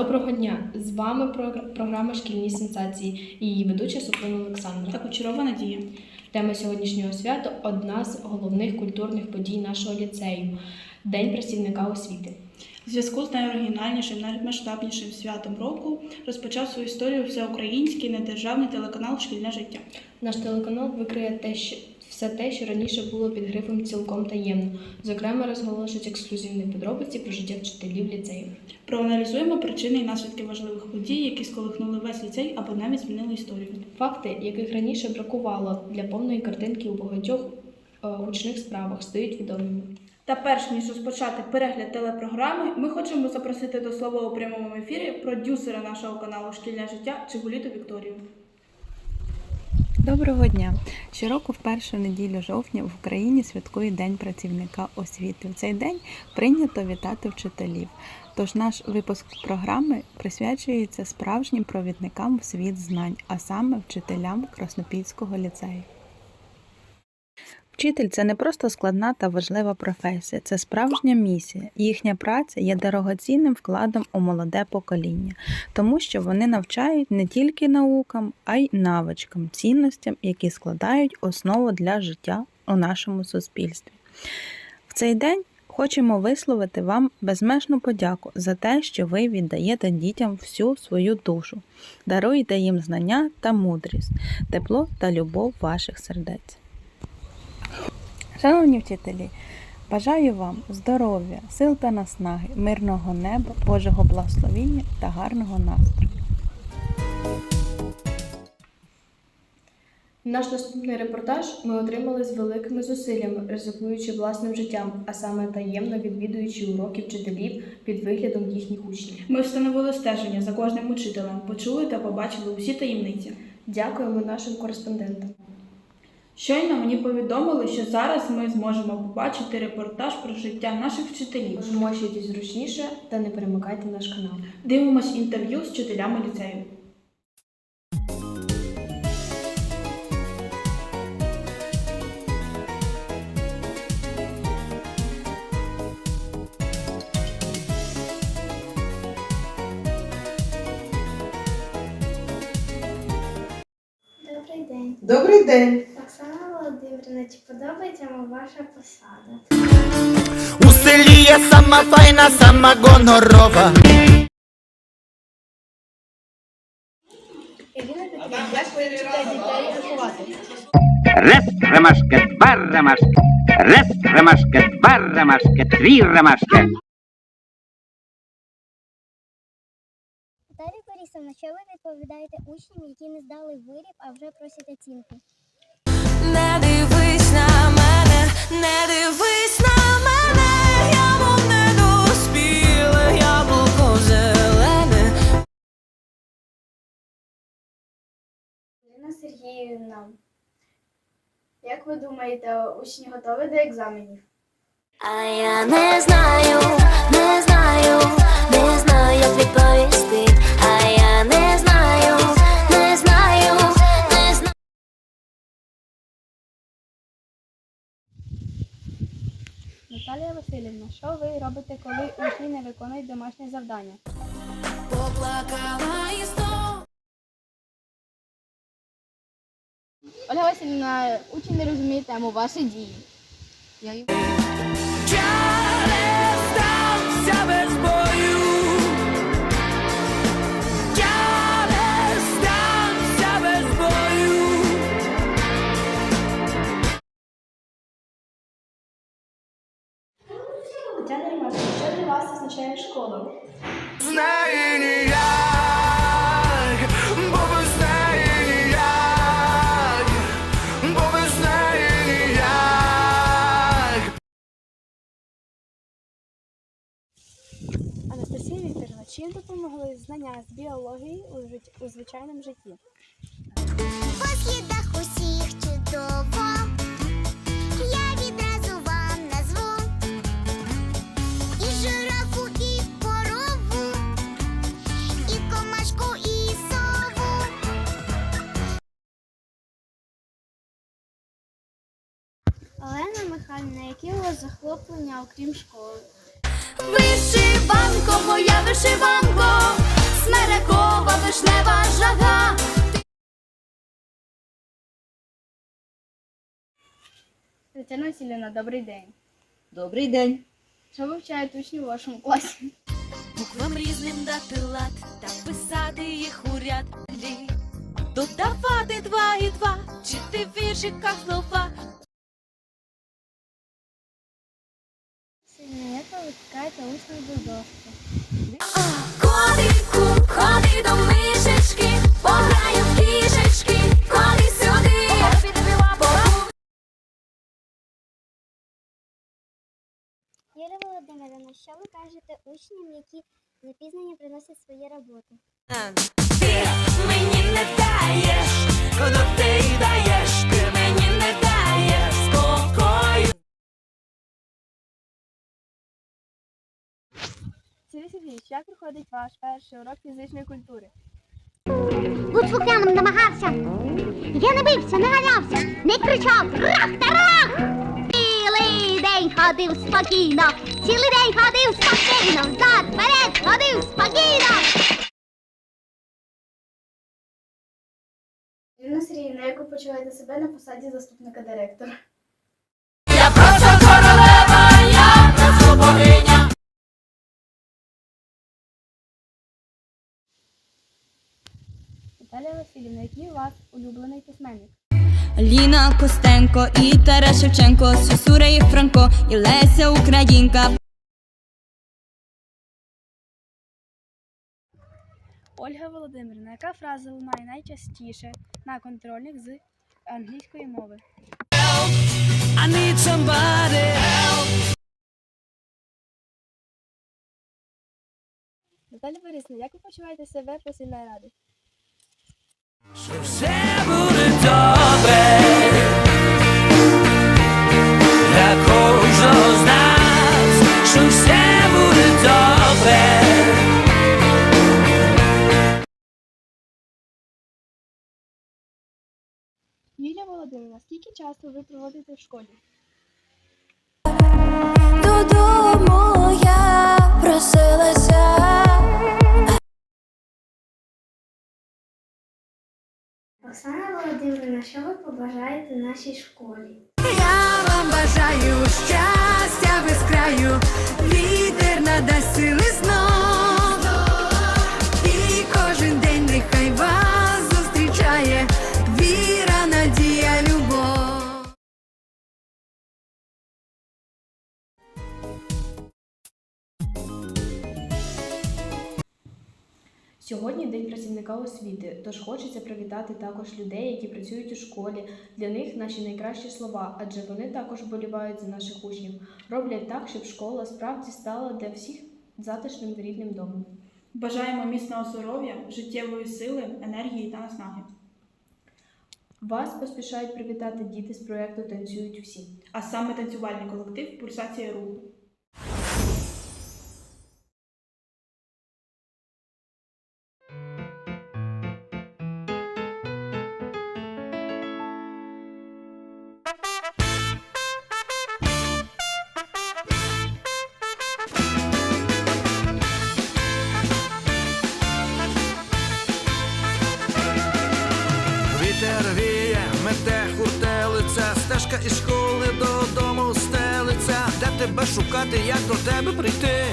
Доброго дня! З вами про- програма Шкільні сенсації і її ведуча Софина Олександра. та Кучерова Надія. Тема сьогоднішнього свята одна з головних культурних подій нашого ліцею День працівника освіти. В зв'язку з найоригінальнішим, наймасштабнішим святом року розпочав свою історію всеукраїнський недержавний телеканал Шкільне життя. Наш телеканал викриє те, що все те, що раніше було під грифом цілком таємно. Зокрема, розголошують ексклюзивні подробиці про життя вчителів ліцею. Проаналізуємо причини і наслідки важливих подій, які сколихнули весь ліцей або навіть змінили історію. Факти, яких раніше бракувало для повної картинки у багатьох е, гучних справах, стають відомими. Та перш ніж розпочати перегляд телепрограми, ми хочемо запросити до слова у прямому ефірі продюсера нашого каналу Шкільне життя Чигуліту Вікторію. Доброго дня! Щороку в першу неділю жовтня в Україні святкує День працівника освіти. В цей день прийнято вітати вчителів. Тож наш випуск програми присвячується справжнім провідникам в світ знань, а саме вчителям Краснопільського ліцею. Вчитель це не просто складна та важлива професія, це справжня місія. Їхня праця є дорогоцінним вкладом у молоде покоління тому що вони навчають не тільки наукам, а й навичкам, цінностям, які складають основу для життя у нашому суспільстві. В цей день хочемо висловити вам безмежну подяку за те, що ви віддаєте дітям всю свою душу, даруєте їм знання та мудрість, тепло та любов ваших сердець. Шановні вчителі, бажаю вам здоров'я, сил та наснаги, мирного неба, Божого благословіння та гарного настрою. Наш наступний репортаж ми отримали з великими зусиллями, ризикуючи власним життям, а саме таємно відвідуючи уроки вчителів під виглядом їхніх учнів. Ми встановили стеження за кожним учителем, почули та побачили усі таємниці. Дякуємо нашим кореспондентам. Щойно мені повідомили, що зараз ми зможемо побачити репортаж про життя наших вчителів. Вмощуйтесь зручніше та не перемикайте наш канал. Дивимось інтерв'ю з вчителями ліцею. Добрий день. Добрий день. Оксана чи подобається вам ваша посада? У селі я сама файна, сама гонорова. Ірина Петрівна, як ви вчите дітей рахувати? Раз ромашка, два ромашка, раз ромашка, два ромашка, три ромашка. Наталія Борисовна, що ви відповідаєте учням, які не здали виріб, а вже просять оцінки? Не дивись на мене, я мов недоспіле яблуко зелене. Ірина Сергіївна, як ви думаєте, учні готові до екзаменів? А я не знаю, не знаю, не знаю, як відповісти. Наталія Васильівна, що ви робите, коли учні не виконують домашнє завдання? Поплакала і знов. Ольга Васильівна, учень не розуміє тему, ваші дії. Я їм... чим допомогли знання з біології у, жит- у звичайному житті? По східах усіх чудово. Я відразу вам назву і жирафу, і корову, і комашку, і сову. Олена Михайлівна, які у вас захоплення, окрім школи? Вишиванко, моя вишиванко, смерекова вишнева жага. Тетяна Сіліна, добрий день. Добрий день. Що вивчають учні в вашому класі? Буквам різним дати лад та писати їх у ряд лі. Додавати два і два, чи чити віршиках слова. Сильно як ви витікаєте учні до дошки? Котику, ходи до мишечки, пограю в кішечки, ходи сюди. Юлія Володимирівна, що ви кажете учням, які запізнення приносять свої роботи? Ти мені не даєш, Сергій як проходить ваш перший урок фізичної культури? Будь слухняним намагався. Я не бився, не ганявся, не кричав рах та рах. Цілий день ходив спокійно, цілий день ходив спокійно, взад, вперед, ходив спокійно. Ірина Сергіївна, як ви почуваєте себе на посаді заступника директора? Наталія Васильівна, який у вас улюблений письменник? Ліна Костенко і Тарас Шевченко, Сюсюра і Франко, і Леся Українка. Ольга Володимирівна, яка фраза лунає найчастіше на контрольних з англійської мови? I need somebody help. Наталя Борисівна, як ви почуваєте себе після ради? Що все буде добре. Для кожного з нас, що все буде добре. Юлія Володимирівна, скільки часу ви проводите в школі? Додому я просилася. Оксана Володимирівна, що ви побажаєте нашій школі? Я вам бажаю щастя без краю, вітер надасть сили знов. Сьогодні День працівника освіти, тож хочеться привітати також людей, які працюють у школі. Для них наші найкращі слова, адже вони також вболівають за наших учнів, роблять так, щоб школа справді стала для всіх затишним рідним домом. Бажаємо міцного здоров'я, життєвої сили, енергії та наснаги. Вас поспішають привітати діти з проєкту Танцюють всі. А саме танцювальний колектив Пульсація руху. Тебе шукати, як до тебе прийти?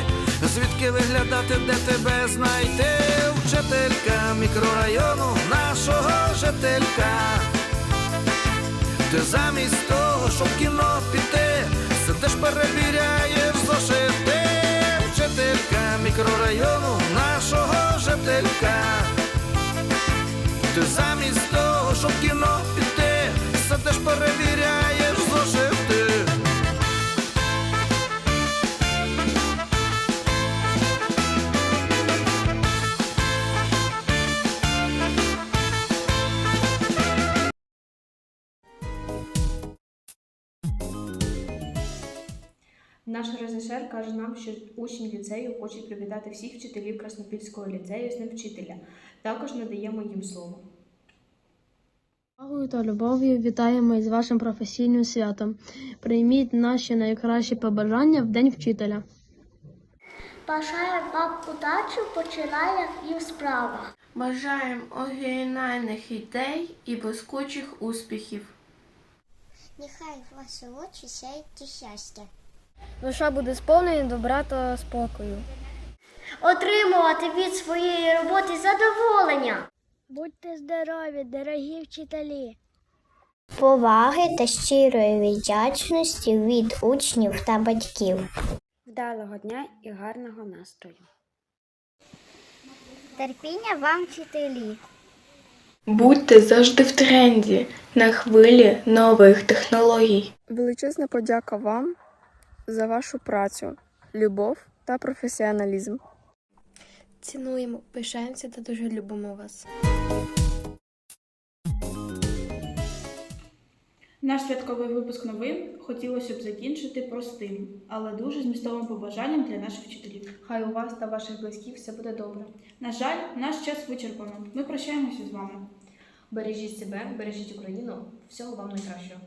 Звідки виглядати, де тебе знайти? Вчителька мікрорайону, нашого жителька. Ти замість того, щоб в кіно піти, сидиш, перевіряєш зошити. Вчителька мікрорайону, нашого жителька. Ти замість того, щоб в кіно піти, сидиш, перевіряєш Наш каже нам, що учні ліцею хочуть привітати всіх вчителів Краснопільського ліцею з Днем вчителя. Також надаємо їм слово. Повагою та любов'ю вітаємо із вашим професійним святом. Прийміть наші найкращі побажання в День вчителя. Бажаю вам удачі в починаннях і в справах. Бажаємо оригінальних ідей і блискучих успіхів. Нехай ваші очі сяють щастя. Душа буде сповнена добра та спокою. Отримувати від своєї роботи задоволення. Будьте здорові, дорогі вчителі! Поваги та щирої вдячності від учнів та батьків. Вдалого дня і гарного настрою! Терпіння вам, вчителі. Будьте завжди в тренді на хвилі нових технологій. Величезна подяка вам за вашу працю, любов та професіоналізм. Цінуємо, пишаємося та дуже любимо вас. Наш святковий випуск новин хотілося б закінчити простим, але дуже змістовим побажанням для наших вчителів. Хай у вас та ваших близьких все буде добре. На жаль, наш час вичерпано. Ми прощаємося з вами. Бережіть себе, бережіть Україну. Всього вам найкращого.